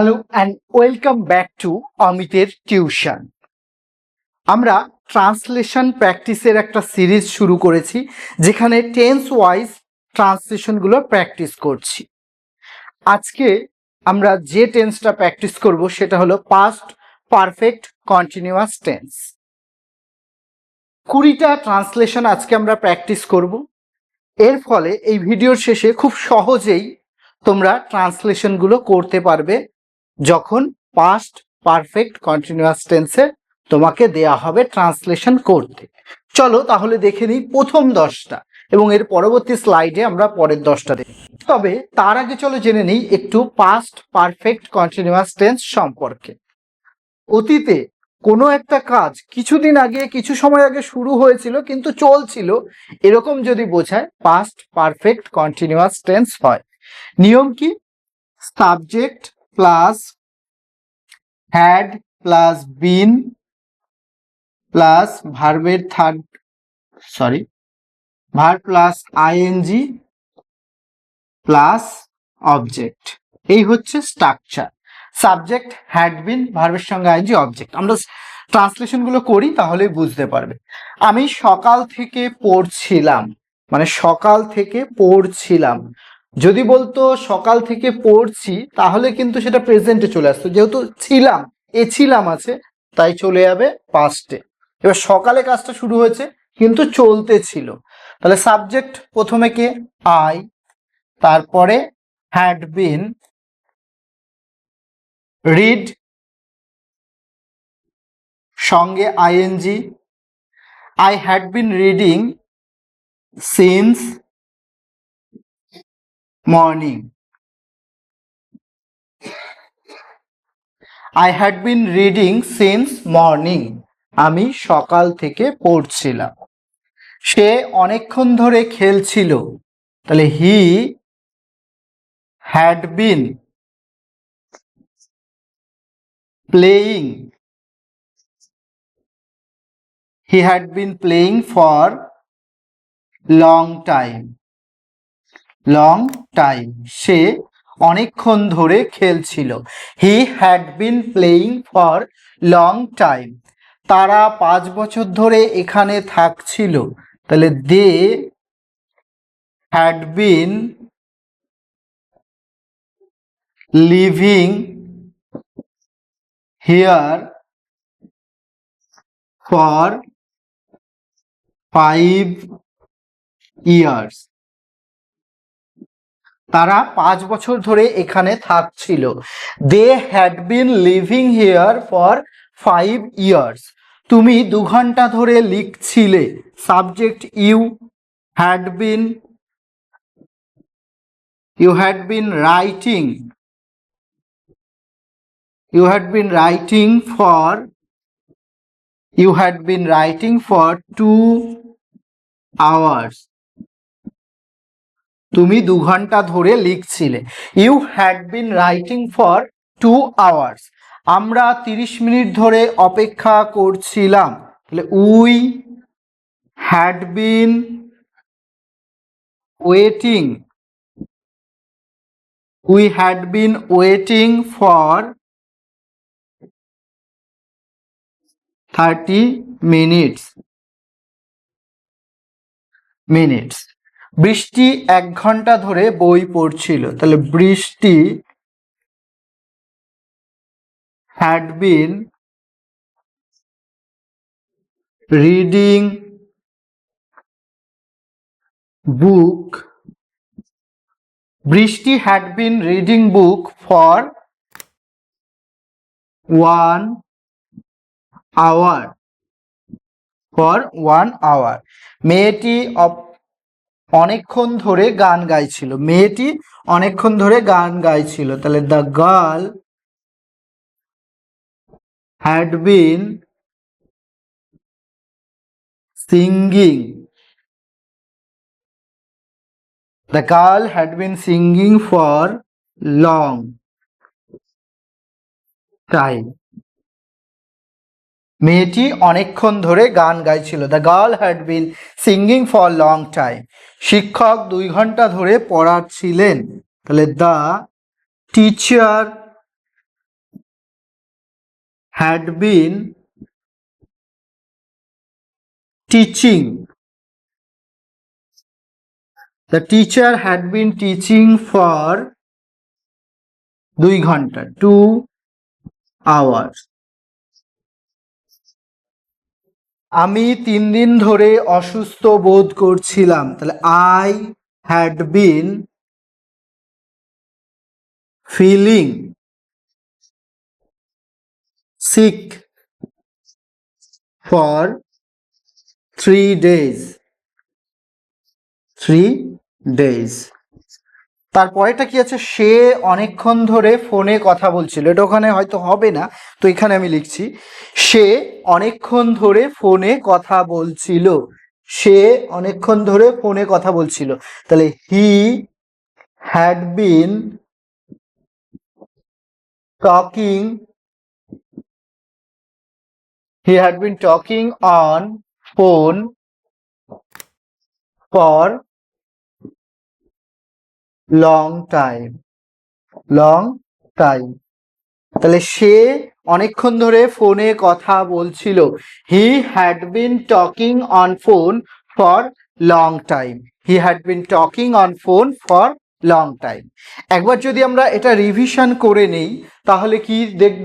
Hello and welcome back to অমিতের tuition আমরা translation প্র্যাকটিসের একটা সিরিজ শুরু করেছি, যেখানে টেন্স ওয়াইজ ট্রান্সলেশনগুলো প্র্যাকটিস করছি। আজকে আমরা যে টেন্সটা প্র্যাকটিস করব, সেটা হলো পাস্ট পারফেক্ট কন্টিনিউয়াস টেন্স কুড়িটা ট্রান্সলেশন আজকে আমরা প্র্যাকটিস করব। এর ফলে এই ভিডিওর শেষে খুব সহজেই তোমরা ট্রান্সলেশনগুলো করতে পারবে। যখন পাস্ট পারফেক্ট কন্টিনিউয়াস টেন্সে তোমাকে দেয়া হবে ট্রান্সলেশন করতে। চলো তাহলে দেখে নিই প্রথম দশটা এবং এর পরবর্তী স্লাইডে আমরা পরের দশটা দেখি তবে তার আগে চলো জেনে নিই একটু পাস্ট পারফেক্ট কন্টিনিউয়াস টেন্স সম্পর্কে। অতীতে কোনো একটা কাজ কিছুদিন আগে, কিছু সময় আগে শুরু হয়েছিল কিন্তু চলছিল। এরকম যদি বোঝায় পাস্ট পারফেক্ট কন্টিনিউয়াস টেন্স হয়। নিয়ম কি? Subject plus had plus been plus ভার্বের third sorry verb plus ING plus object এই হচ্ছে স্ট্রাকচার সাবজেক্ট হ্যাড বিন ভার্বের সঙ্গে আইএনজি অবজেক্ট আমরা ট্রান্সলেশনগুলো করি তাহলেই বুঝতে পারবে। আমি সকাল থেকে পড়ছিলাম মানে সকাল থেকে পড়ছিলাম। যদি বলতো সকাল থেকে পড়ছি, তাহলে কিন্তু সেটা প্রেজেন্টে চলে আসতো। যেহেতু ছিলাম, এ ছিলাম আছে, তাই চলে যাবে পাস্টে এবার সকালে কাজটা শুরু হয়েছে, কিন্তু চলতে ছিল। তাহলে সাবজেক্ট প্রথমে কে? আই তারপরে হ্যাড বিন রিড সঙ্গে ING I had been reading since morning I had been reading since morning আমি সকাল থেকে পড়ছিলাম। সে অনেকক্ষণ ধরে খেলছিল। তাহলে he had been playing he had been playing for long time long time সে অনেকক্ষণ ধরে খেলছিল। He had been playing for long time তারা পাঁচ বছর ধরে এখানে থাকছিল। তাহলে they had been living here for five years তারা পাঁচ বছর ধরে এখানে থাকছিল। They had been living here for five years তুমি দু ঘণ্টা ধরে লিখছিলে। Subject you had been you had been writing you had been writing for you had been writing for two hours তুমি দু ঘণ্টা ধরে লিখছিলে। You had been writing for two hours আমরা তিরিশ মিনিট ধরে অপেক্ষা করছিলাম। তাহলে we had been waiting we had been waiting for thirty minutes minutes Brishti এক ঘণ্টা ধরে বই পড়ছিল। তাহলে Brishti had been reading book Brishti had been reading book for one hour for one hour মেয়েটি অনেকক্ষণ ধরে গান গাইছিল। মেয়েটি অনেকক্ষণ ধরে গান গাইছিল। তাহলে the girl had been singing the girl had been singing for long time মেয়েটি অনেকক্ষণ ধরে গান গাইছিল। The girl had been singing for long time শিক্ষক দুই ঘণ্টা ধরে পড়াচ্ছিলেন। তাহলে the teacher had been teaching the teacher had been teaching for দুই ঘণ্টা টু আওয়ার্স আমি তিন দিন ধরে অসুস্থ বোধ করছিলাম। তাহলে I had been feeling sick for three days three days তারপরেটা কি আছে? সে অনেকক্ষণ ধরে ফোনে কথা বলছিল। এটা ওখানে হয়তো হবে না, তো এখানে আমি লিখছি। সে অনেকক্ষণ ধরে ফোনে কথা বলছিল। সে অনেকক্ষণ ধরে ফোনে কথা বলছিল। তাহলে he had been talking, he had been talking on phone for long time long time তাহলে সে অনেকক্ষণ ধরে ফোনে কথা বলছিল। He had been talking on phone for long time he had been talking on phone for long time একবার যদি আমরা এটা রিভিশন করে নেই, তাহলে কি দেখব?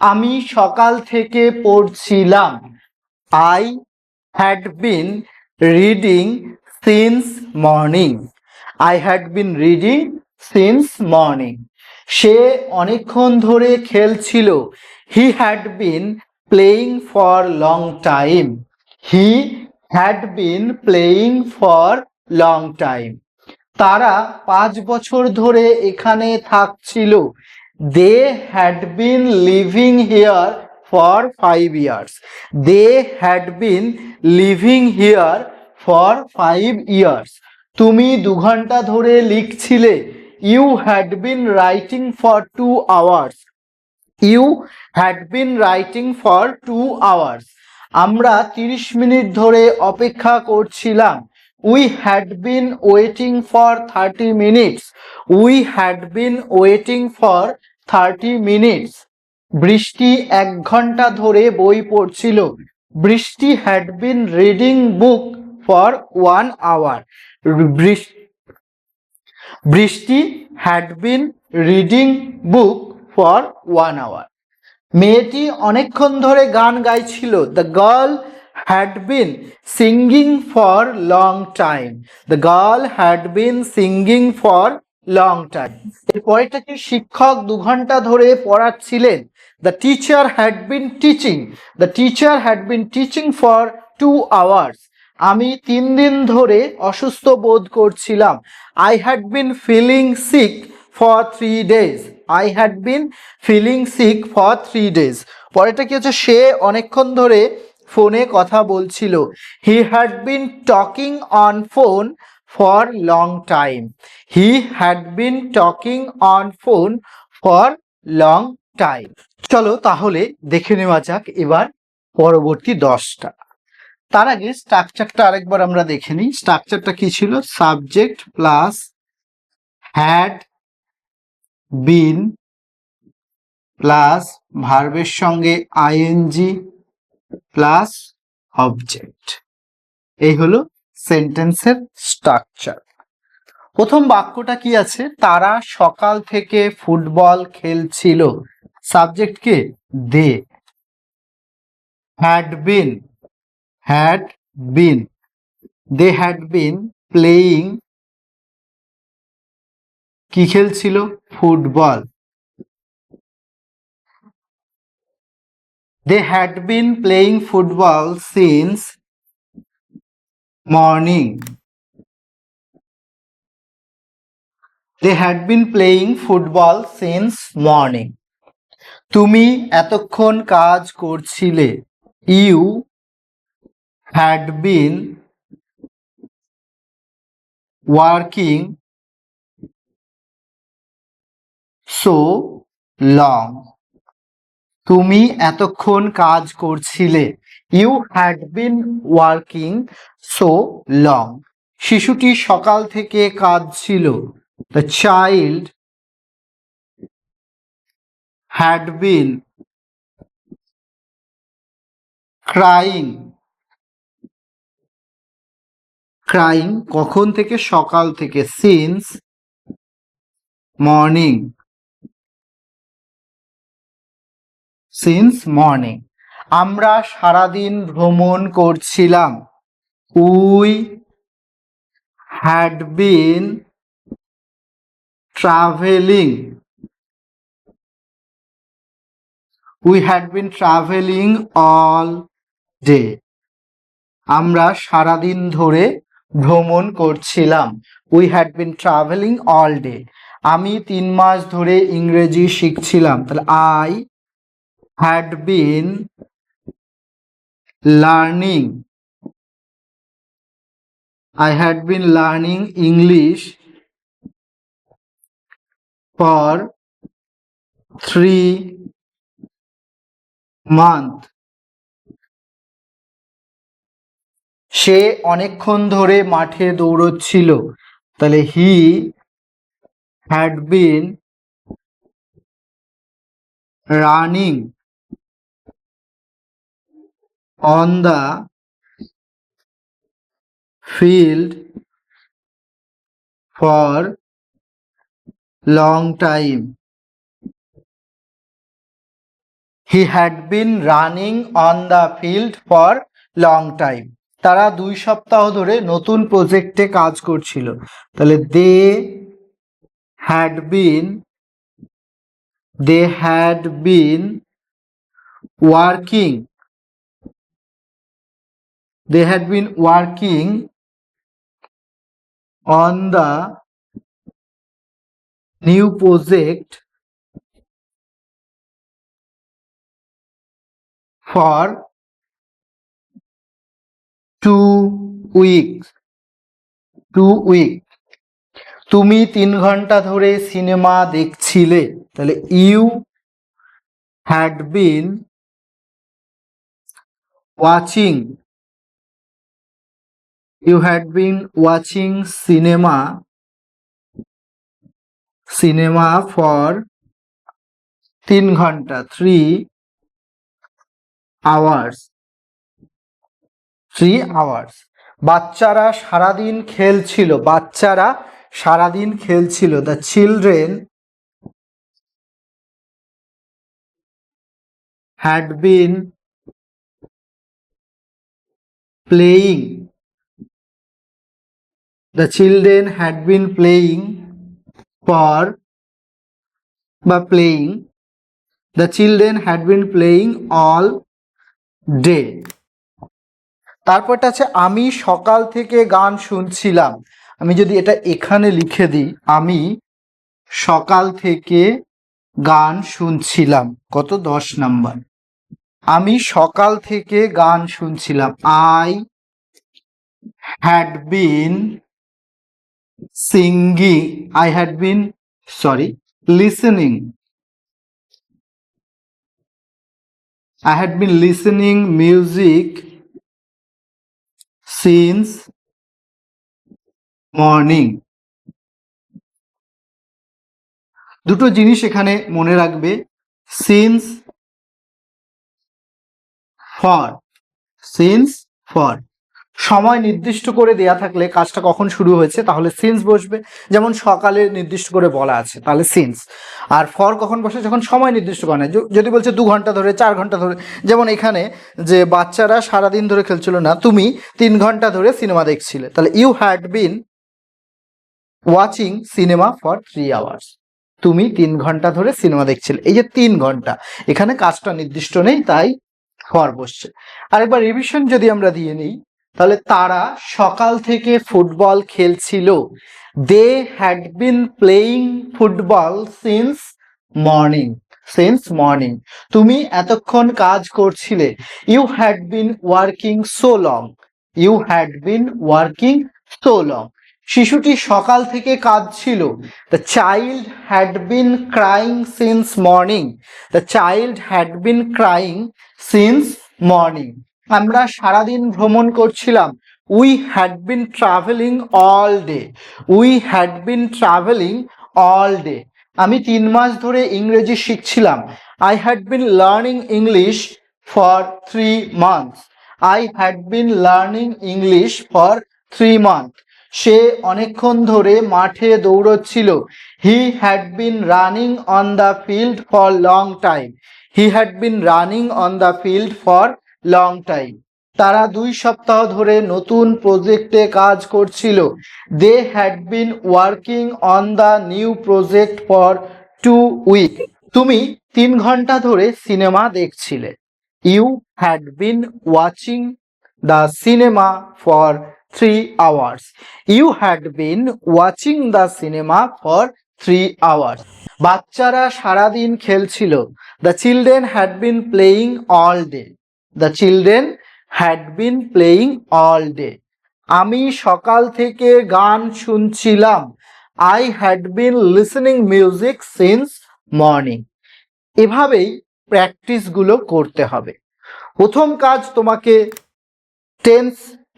আমি সকাল থেকে পড়ছিলাম। I had been reading since morning I had been reading since morning সে অনেকক্ষণ ধরে খেলছিল। He had been playing for long time he had been playing for long time তারা পাঁচ বছর ধরে এখানে থাকছিল। They had been living here for five years they had been living here for five years তুমি দু ঘণ্টা ধরে লিখছিলে you had been writing for two hours you had been writing for two hours আমরা তিরিশ মিনিট ধরে অপেক্ষা করছিলাম। We had been waiting for thirty minutes we had been waiting for thirty minutes Brishti এক ঘণ্টা ধরে বই পড়ছিল। Brishti had been reading book for one hour Brishti had been reading book for one hour মেয়েটি অনেকক্ষণ ধরে গান গাইছিল। The girl had been singing for long time the girl had been singing for long time এরপরেটা কি শিক্ষক দু ঘণ্টা ধরে পড়াচ্ছিলেন? The teacher had been teaching the teacher had been teaching for two hours আমি তিন দিন ধরে অসুস্থ বোধ করছিলাম। I had been feeling sick for three days I had been feeling sick for three days পরেরটা কি হচ্ছে? সে অনেকক্ষণ ধরে ফোনে কথা বলছিল। He had been talking on phone for long time he had been talking on phone for long time চলো তাহলে দেখে নেওয়া যাক এবার পরবর্তী দশটা। তার আগে স্ট্রাকচারটা আরেকবার আমরা দেখে নিই। স্ট্রাকচারটা কি ছিল? Subject plus had been plus ভার্বের সঙ্গে আইএনজি প্লাস অবজেক্ট এই হলো সেন্টেন্সের স্ট্রাকচার প্রথম বাক্যটা কি আছে? তারা সকাল থেকে ফুটবল খেলছিল। Subject K? They had been had been they had been playing কি খেলছিল football they had been playing football since morning they had been playing football since morning তুমি এতক্ষণ কাজ করছিলে you had been working so long. তুমি এতক্ষণ কাজ করছিলে। You had been working so long শিশুটি সকাল থেকে কাজ ছিল। The child had been crying crying কখন থেকে? সকাল থেকে। Since morning. Since morning. আমরা সারাদিন ভ্রমণ করছিলাম। We had been travelling. We had been travelling all day. আমরা সারাদিন ধরে ভ্রমণ করছিলাম। We had been travelling all day আমি তিন মাস ধরে ইংরেজি শিখছিলাম। তাহলে I had been learning I had been learning English for three months. সে অনেকক্ষণ ধরে মাঠে দৌড়চ্ছিল। তাহলে he had been running on the field for long time he had been running on the field for long time তারা দুই সপ্তাহ ধরে নতুন প্রজেক্টে কাজ করছিল। তাহলে they had been they had been working they had been working on the new project for two weeks two weeks তুমি তিন ঘণ্টা ধরে সিনেমা দেখছিলে তাহলে you had been watching you had been watching cinema cinema for তিন ঘণ্টা three hours three hours বাচ্চারা সারাদিন খেলছিল, বাচ্চারা সারাদিন খেলছিল। The children had been playing the children had been playing পর বা playing the children had been playing all day তারপরটা আছে, আমি সকাল থেকে গান শুনছিলাম। আমি যদি এটা এখানে লিখে দিই, আমি সকাল থেকে গান শুনছিলাম। কত? দশ নাম্বার। আমি সকাল থেকে গান শুনছিলাম। I had been singing I had been, sorry listening I had been listening music since morning দুটো জিনিস এখানে মনে রাখবে সিন্স ফর সিন্স ফর সময় নির্দিষ্ট করে দেয়া থাকলে কাজটা কখন শুরু হয়েছে, তাহলে সিন্স বসবে। যেমন সকালে নির্দিষ্ট করে বলা আছে, তাহলে সিন্স আর ফর কখন বসে, যখন সময় নির্দিষ্ট করে না যদি বলছে দু ঘণ্টা ধরে, চার ঘণ্টা ধরে, যেমন এখানে যে বাচ্চারা সারাদিন ধরে খেলছিল না, তুমি তিন ঘণ্টা ধরে সিনেমা দেখছিলে, তাহলে you had been watching cinema for three hours তুমি তিন ঘণ্টা ধরে সিনেমা দেখছিলে। এই যে তিন ঘণ্টা, এখানে কাজটা নির্দিষ্ট নেই, তাই ফর বসছে। আরেকবার রিভিশন যদি আমরা দিয়ে নিই তাহলে তারা সকাল থেকে ফুটবল খেলছিল। They had been playing football since morning since morning তুমি এতক্ষণ কাজ করছিলে। You had been working so long you had been working so long শিশুটি সকাল থেকে কাঁদছিল। The child had been crying since morning the child had been crying since morning আমরা সারাদিন ভ্রমণ করছিলাম। We had been travelling all day we had been travelling all day আমি তিন মাস ধরে ইংরেজি শিখছিলাম। I had been learning English for three months I had been learning English for three month সে অনেকক্ষণ ধরে মাঠে দৌড়চ্ছিল। He had been running on the field for long time he had been running on the field for long time তারা দুই সপ্তাহ ধরে নতুন প্রজেক্টে কাজ করছিল। They had been working on the new project for two week তুমি তিন ঘণ্টা ধরে cinema দেখছিলে। You had been watching the cinema for three hours you had been watching the cinema for three hours বাচ্চারা সারাদিন খেলছিল। The children had been playing all day the children had been playing all day আমি সকাল থেকে গান শুনছিলাম। I had been listening music since morning এভাবেই প্র্যাকটিসগুলো করতে হবে। প্রথম কাজ তোমাকে টেন্স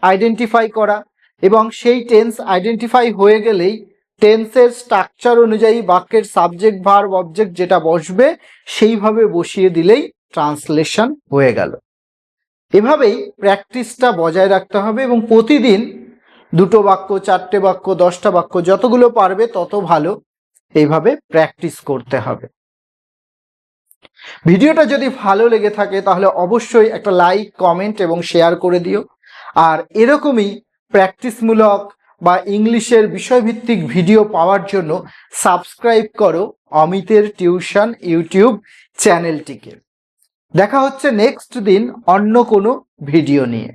আইডেন্টিফাই করা এবং সেই টেন্স আইডেন্টিফাই হয়ে গেলেই টেন্সের স্ট্রাকচার অনুযায়ী বাক্যের সাবজেক্ট ভার্ব অবজেক্ট যেটা বসবে সেইভাবে বসিয়ে দিলেই ট্রান্সলেশন হয়ে গেল। এভাবেই প্র্যাকটিসটা বজায় রাখতে হবে এবং প্রতিদিন দুটো বাক্য, চারটে বাক্য, দশটা বাক্য যতগুলো পারবে তত ভালো এইভাবে প্র্যাকটিস করতে হবে। ভিডিওটা যদি ভালো লেগে থাকে তাহলে অবশ্যই একটা লাইক, কমেন্ট এবং শেয়ার করে দিও। আর এরকমই প্র্যাকটিসমূলক বা ইংলিশের বিষয়ভিত্তিক ভিডিও পাওয়ার জন্য সাবস্ক্রাইব করো অমিতের টিউশন ইউটিউব চ্যানেলটিকে। দেখা হচ্ছে নেক্সট দিন অন্য কোনো ভিডিও নিয়ে।